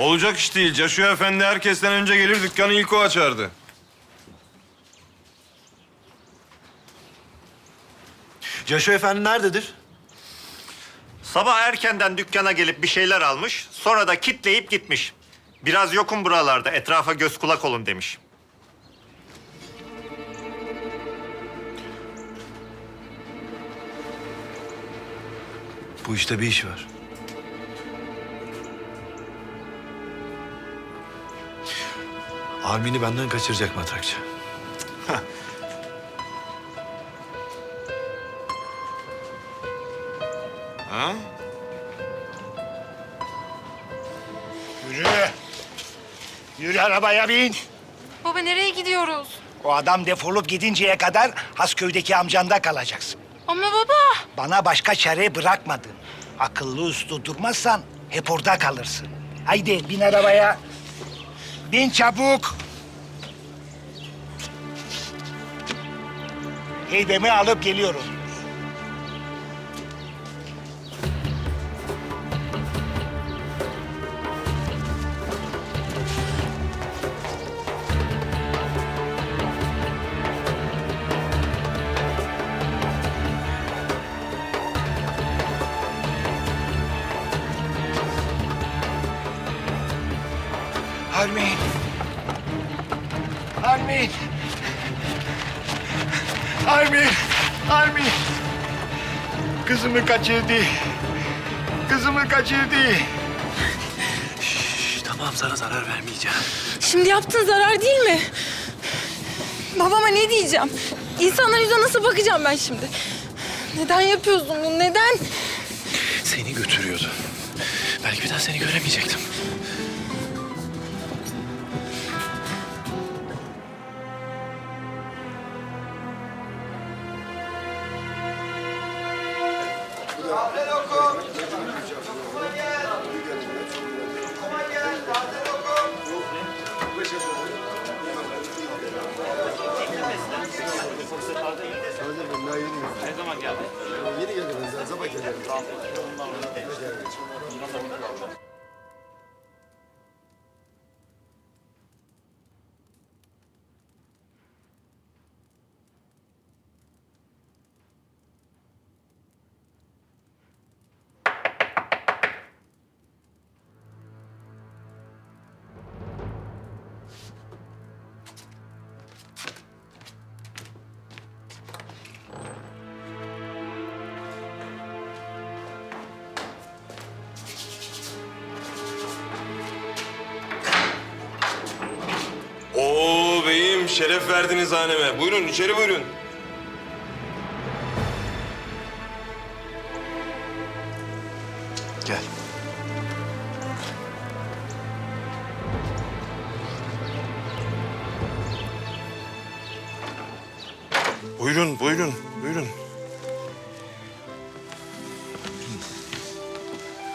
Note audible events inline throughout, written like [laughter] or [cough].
Olacak iş değil. Caşu Efendi herkesten önce gelir dükkanı ilk o açardı. Caşo Efendi nerededir? Sabah erkenden dükkana gelip bir şeyler almış, sonra da kitleyip gitmiş. Biraz yokum buralarda, etrafa göz kulak olun demiş. Bu işte bir iş var. Armin'i benden kaçıracak matrakçı. Ha? Yürü. Yürü arabaya bin. Baba nereye gidiyoruz? O adam defolup gidinceye kadar Hasköy'deki amcanda kalacaksın. Ama baba. Bana başka çare bırakmadın. Akıllı uslu durmazsan hep orada kalırsın. Haydi bin arabaya. Bin çabuk. Heybemi alıp geliyorum. Kaçırdı. Kızımı kaçırdı. Şş, tamam sana zarar vermeyeceğim. Şimdi yaptığın zarar değil mi? Babama ne diyeceğim? İnsanlar yüzüne nasıl bakacağım ben şimdi? Neden yapıyorsun bunu? Neden? Seni götürüyordu. Belki bir daha seni göremeyecektim. Oo şeref verdiniz haneme. Buyurun içeri buyurun. Gel. Buyurun buyurun buyurun.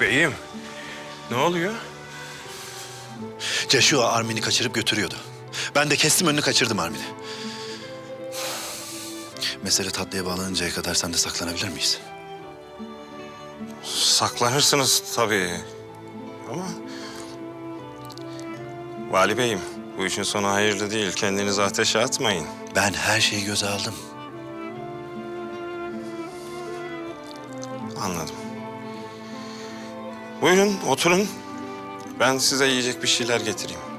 Beyim ne oluyor? Caşo Armin'i kaçırıp götürüyordu. Ben de kestim önünü kaçırdım Armin'i. Mesele tatlıya bağlanıncaya kadar sen de saklanabilir miyiz? Saklanırsınız tabii. Ama... Vali Bey'im, bu işin sonu hayırlı değil. Kendinizi ateşe atmayın. Ben her şeyi göze aldım. Anladım. Buyurun, oturun. Ben size yiyecek bir şeyler getireyim.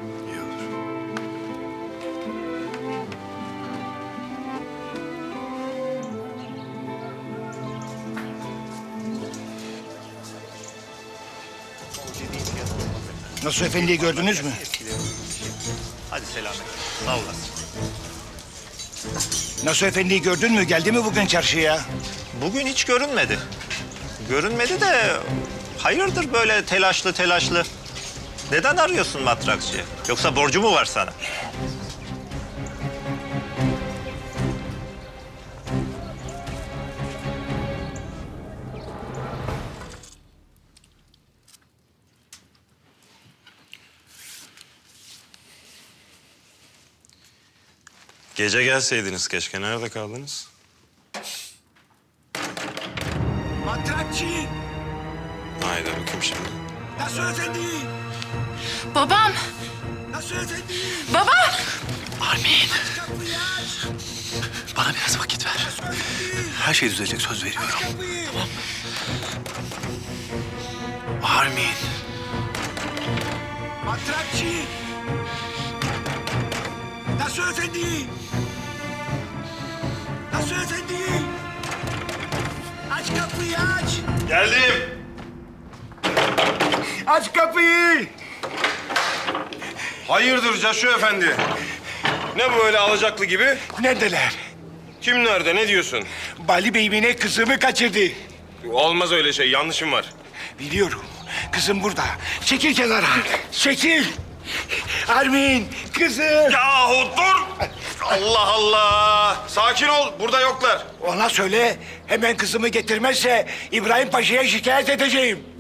Nasıl efendiyi gördünüz mü? Hadi selamet. Sağ olasın. Nasıl efendiyi gördün mü? Geldi mi bugün çarşıya? Bugün hiç görünmedi. Görünmedi de hayırdır böyle telaşlı telaşlı? Neden arıyorsun matrakçıyı? Yoksa borcu mu var sana? Gece gelseydiniz keşke. Nerede kaldınız? Matrakçı! Haydi bakayım şimdi. Nasıl efendi? Babam! Nasıl efendim? Baba! Armin. Bana biraz vakit ver. Her şey düzelecek söz veriyorum. Tamam. Armin. Matrakçı! Nasıl efendi? Nasıl efendi? Aç kapıyı aç! Geldim. Aç kapıyı! Hayırdır Caşu Efendi? Ne bu öyle alacaklı gibi? Neredeler? Kim nerede ne diyorsun? Bali Bey'imine kızımı kaçırdı. Olmaz öyle şey yanlışım var. Biliyorum. Kızım burada. Çekil kenara. Çekil. Armin, kızım. Yahu dur! Allah Allah! Sakin ol burada yoklar. Ona söyle, hemen kızımı getirmezse İbrahim Paşa'ya şikayet edeceğim.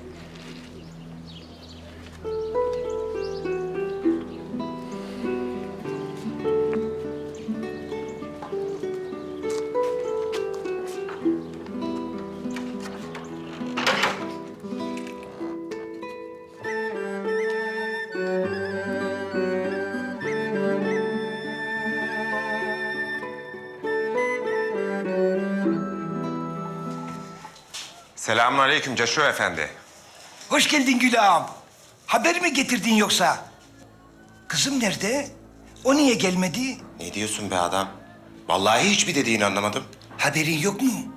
Selamünaleyküm Caşu Efendi. Hoş geldin Gül ağam. Haber mi getirdin yoksa? Kızım nerede? O niye gelmedi? Ne diyorsun be adam? Vallahi hiçbir dediğini anlamadım. Haberin yok mu?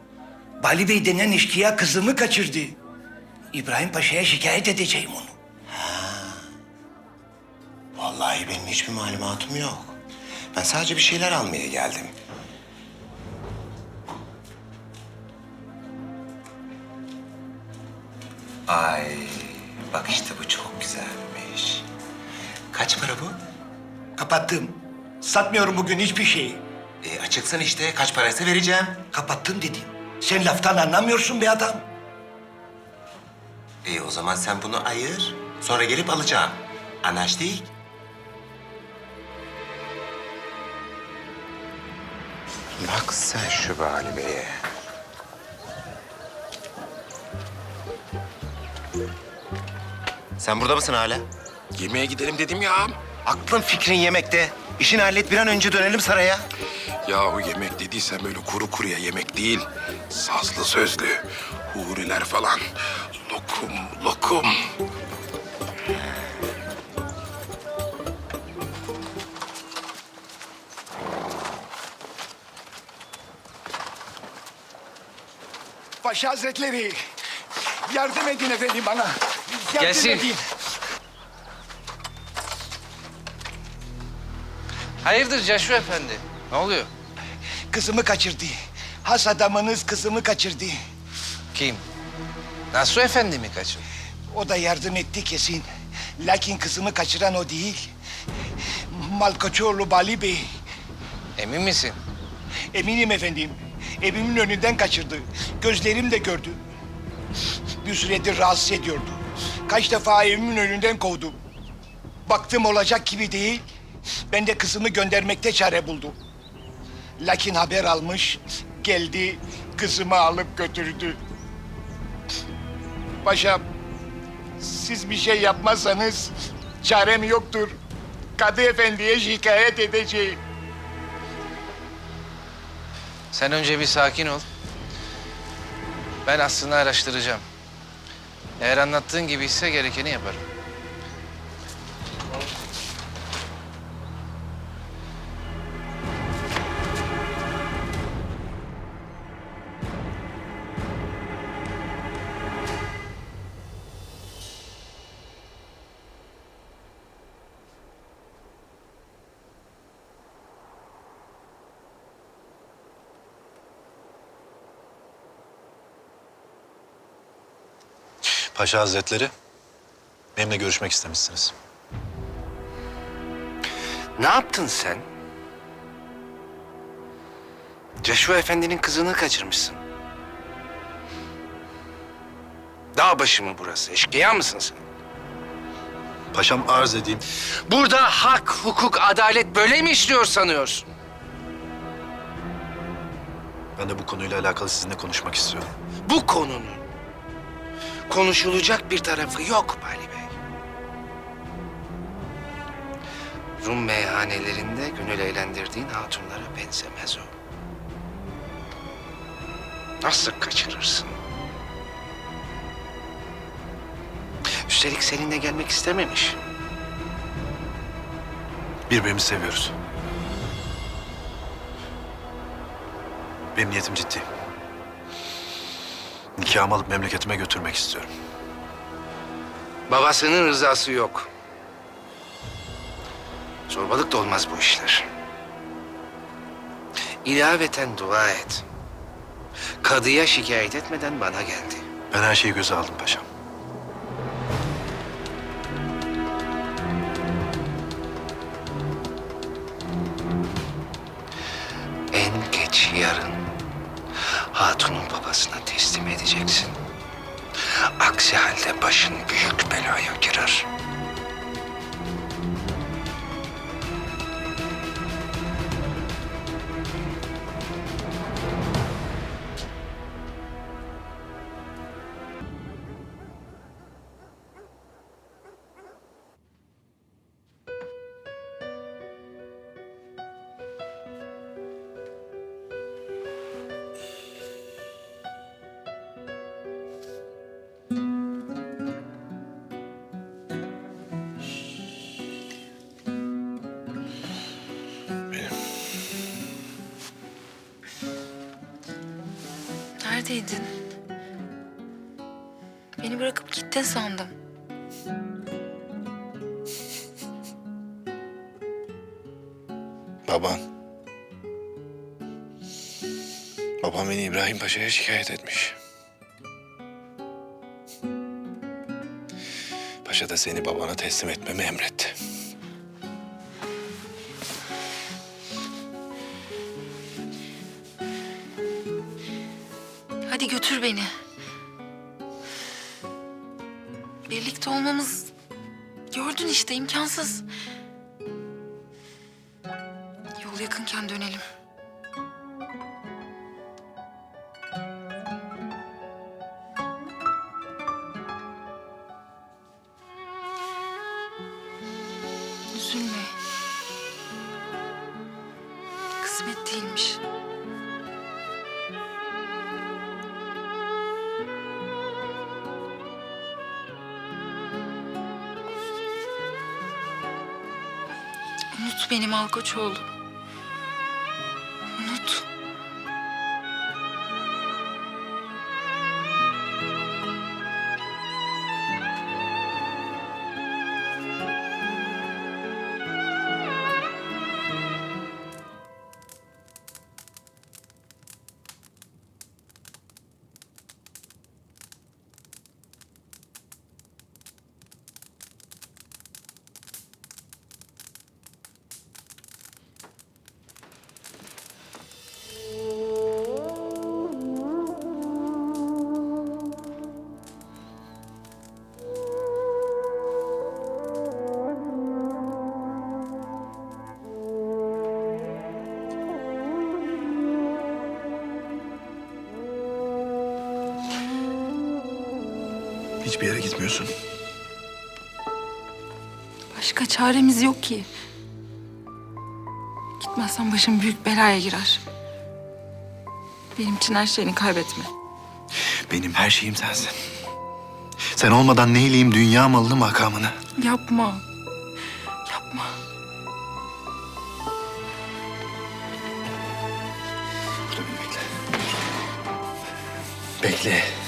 Bali Bey denen eşkıya kızımı kaçırdı. İbrahim Paşa'ya şikayet edeceğim onu. Vallahi benim hiçbir malumatım yok. Ben sadece bir şeyler almaya geldim. Ay, bak işte bu çok güzelmiş. Kaç para bu? Kapattım. Satmıyorum bugün hiçbir şeyi. E, açıksın işte. Kaç paraysa vereceğim. Kapattım dedim. Sen laftan anlamıyorsun be adam. E, o zaman sen bunu ayır. Sonra gelip alacağım. Anlaştık? Bak sen şu Bali Bey'e. Sen burada mısın hala? Yemeğe gidelim dedim ya. Aklın fikrin yemekte. İşini hallet bir an önce dönelim saraya. Yahu yemek dediysen böyle kuru kuruya yemek değil. Sazlı sözlü, huriler falan. Lokum, lokum. Paşa Hazretleri, yardım edin efendim bana. Yardım Gelsin. Hayırdır Caşu Efendi? Ne oluyor? Kızımı kaçırdı. Has adamınız kızımı kaçırdı. Kim? Nasuh Efendi mi kaçın? O da yardım etti kesin. Lakin kızımı kaçıran o değil. Malkoçoğlu Bali Bey. Emin misin? Eminim efendim. Evimin önünden kaçırdı. Gözlerim de gördü. Bir süredir rahatsız ediyordu. Kaç defa evimin önünden kovdum. Baktım olacak gibi değil. Ben de kızımı göndermekte çare buldum. Lakin haber almış, geldi, kızımı alıp götürdü. Paşam, siz bir şey yapmazsanız çarem yoktur. Kadı efendiye şikayet edeceğim. Sen önce bir sakin ol. Ben aslında araştıracağım. Eğer anlattığın gibi ise gerekeni yaparım. Paşa Hazretleri, benimle görüşmek istemişsiniz. Ne yaptın sen? Caşu Efendi'nin kızını kaçırmışsın. Dağ başı mı burası? Eşkıya mısın sen? Paşam arz edeyim. Burada hak, hukuk, adalet böyle mi işliyor sanıyorsun? Ben de bu konuyla alakalı sizinle konuşmak istiyorum. Bu konunun konuşulacak bir tarafı yok Bali Bey. Rum meyhanelerinde gönül eğlendirdiğin hatunlara benzemez o. Nasıl kaçırırsın? Üstelik seninle gelmek istememiş. Birbirimizi seviyoruz. Benim niyetim ciddi. Nikahımı alıp memleketime götürmek istiyorum. Babasının rızası yok. Zorbalık da olmaz bu işler. İlaveten dua et. Kadıya şikayet etmeden bana geldi. Ben her şeyi göze aldım paşam. Hatunun babasına teslim edeceksin. Aksi halde başın büyük belaya girer. Neredeydin? Beni bırakıp gittin sandım. Baban. Babam beni İbrahim Paşa'ya şikayet etmiş. Paşa da seni babana teslim etmemi emretti. İmkansız. Unut beni Hiçbir yere gitmiyorsun. Başka çaremiz yok ki. Gitmezsen başım büyük belaya girer. Benim için her şeyini kaybetme. Benim her şeyim sensin. Sen olmadan neyleyim dünya malını makamını. Yapma. Yapma. Burada beni bekle. Bekle.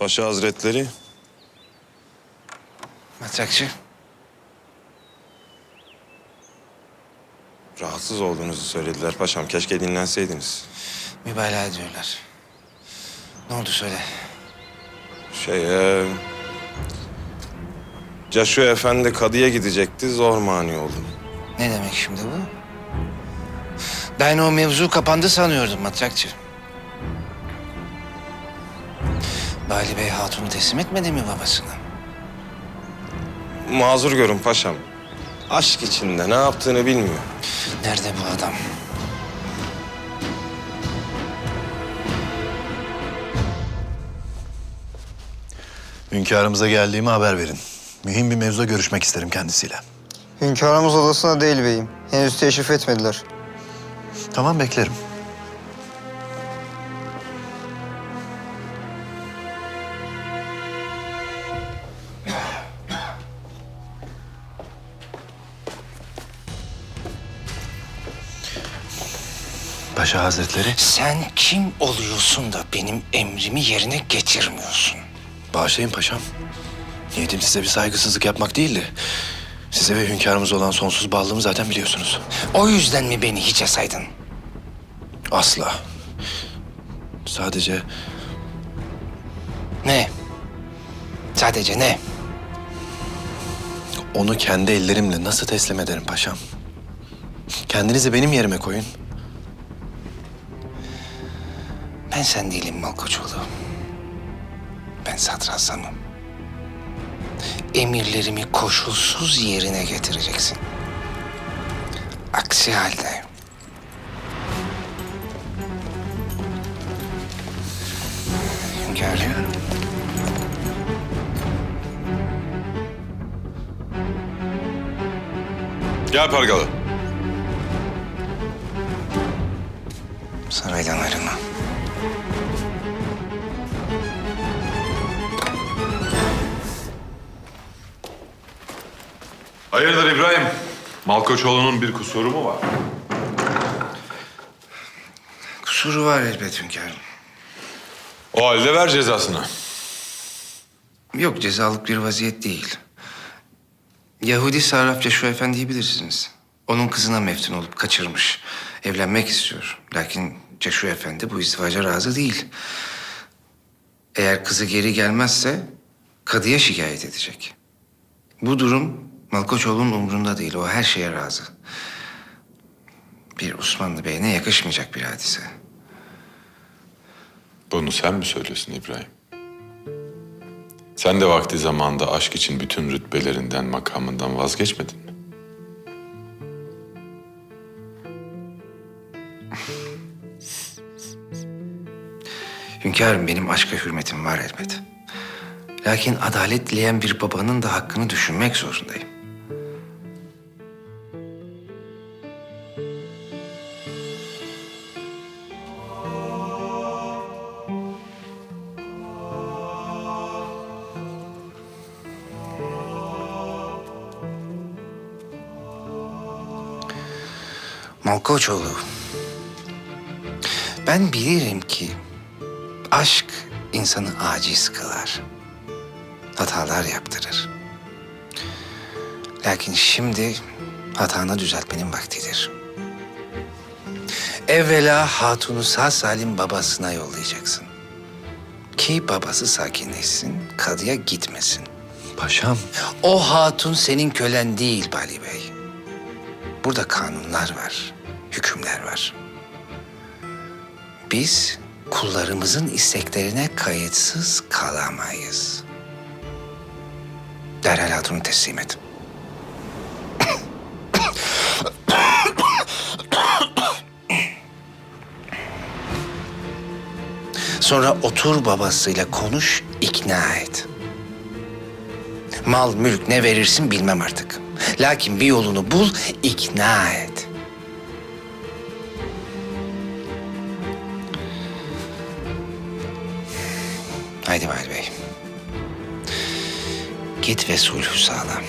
Paşa Hazretleri. Matrakçı, Rahatsız olduğunuzu söylediler paşam. Keşke dinlenseydiniz. mübalağa ediyorlar. Ne oldu söyle. Şey, e... Caşu Efendi kadıya gidecekti. Zor mani oldum. Ne demek şimdi bu? Ben o mevzu kapandı sanıyordum matrakçı. Bali Bey hatunu teslim etmedi mi babasına? Mazur görün paşam. Aşk içinde ne yaptığını bilmiyor. Nerede bu adam? Hünkârımıza geldiğimi haber verin. Mühim bir mevzuda görüşmek isterim kendisiyle. Hünkârımız odasına değil beyim. Henüz teşrif etmediler. Tamam beklerim. Paşa Hazretleri. Sen kim oluyorsun da benim emrimi yerine getirmiyorsun? Bağışlayın paşam. Niyetim size bir saygısızlık yapmak değildi. Size ve hünkârımız olan sonsuz bağlılığımı zaten biliyorsunuz. O yüzden mi beni hiçe saydın? Asla. Sadece Ne? Sadece ne? onu kendi ellerimle nasıl teslim ederim paşam? Kendinizi benim yerime koyun. Ben sen değilim Malkoçoğlu. Ben sadrazamım. Emirlerimi koşulsuz yerine getireceksin. Aksi halde... Hünkârım. Gel Pargalı. Saraydan ayrılma. Hayırdır İbrahim? Malkoçoğlu'nun bir kusuru mu var? Kusuru var elbet hünkârım. O halde ver cezasını. Yok cezalık bir vaziyet değil. Yahudi sarraf Ceşu Efendi'yi bilirsiniz. Onun kızına meftun olup kaçırmış. Evlenmek istiyor. Lakin Ceşu Efendi bu izdivaca razı değil. Eğer kızı geri gelmezse kadıya şikayet edecek. Bu durum Malkoçoğlu'nun umrunda değil. O her şeye razı. Bir Osmanlı beyine yakışmayacak bir hadise. Bunu sen mi söylüyorsun İbrahim? Sen de vakti zamanında aşk için bütün rütbelerinden, makamından vazgeçmedin mi? [laughs] Hünkârım benim aşka hürmetim var elbet. Lakin adalet dileyen bir babanın da hakkını düşünmek zorundayım. Malkoçoğlu, ben bilirim ki Aşk insanı aciz kılar. Hatalar yaptırır. Lakin şimdi hatanı düzeltmenin vaktidir. Evvela hatunu sağ salim babasına yollayacaksın. Ki babası sakinleşsin, kadıya gitmesin. Paşam. O hatun senin kölen değil Bali Bey. Burada kanunlar var, hükümler var. Biz kullarımızın isteklerine kayıtsız kalamayız. Derhal hatunu teslim et. Sonra otur babasıyla konuş, ikna et. Mal, mülk ne verirsin bilmem artık. Lakin bir yolunu bul, ikna et. Haydi Vali Bey. Git ve sulhü sağla.